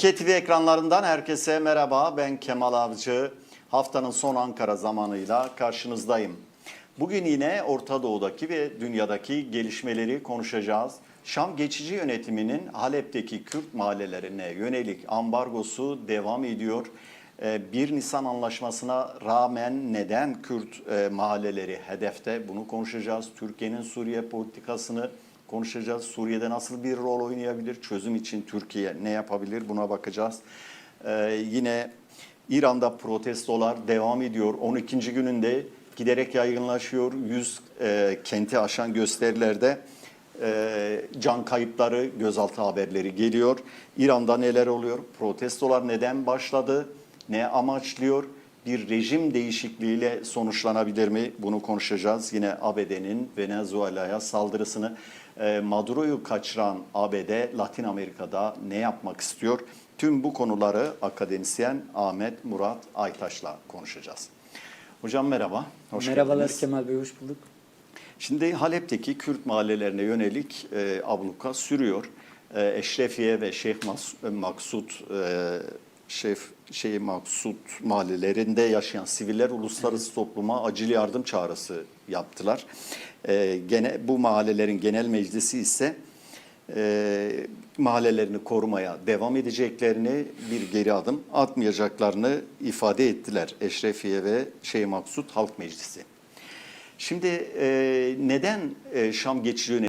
Türkiye TV ekranlarından herkese merhaba. Ben Kemal Avcı. Haftanın son Ankara zamanıyla karşınızdayım. Bugün yine Orta Doğu'daki ve dünyadaki gelişmeleri konuşacağız. Şam geçici yönetiminin Halep'teki Kürt mahallelerine yönelik ambargosu devam ediyor. Ee, 1 Nisan anlaşmasına rağmen neden Kürt e, mahalleleri hedefte bunu konuşacağız. Türkiye'nin Suriye politikasını konuşacağız. Suriye'de nasıl bir rol oynayabilir? Çözüm için Türkiye ne yapabilir? Buna bakacağız. Ee, yine İran'da protestolar devam ediyor. 12. gününde giderek yaygınlaşıyor. 100 e, kenti aşan gösterilerde e, can kayıpları, gözaltı haberleri geliyor. İran'da neler oluyor? Protestolar neden başladı? Ne amaçlıyor? Bir rejim değişikliğiyle sonuçlanabilir mi? Bunu konuşacağız. Yine ABD'nin Venezuela'ya saldırısını, e, Maduro'yu kaçıran ABD Latin Amerika'da ne yapmak istiyor? Tüm bu konuları akademisyen Ahmet Murat Aytaş'la konuşacağız. Hocam merhaba. Hoş Merhabalar geldiniz. Kemal Bey, hoş bulduk. Şimdi Halep'teki Kürt mahallelerine yönelik e, abluka sürüyor. E, Eşrefiye ve Şeyh Mas- Maksut e, Şeyh şey Maksut mahallelerinde yaşayan siviller uluslararası topluma acil yardım çağrısı yaptılar. E, gene bu mahallelerin genel meclisi ise e, mahallelerini korumaya devam edeceklerini bir geri adım atmayacaklarını ifade ettiler Eşrefiye ve Şeyh Maksut Halk Meclisi. Şimdi e, neden e, Şam geçici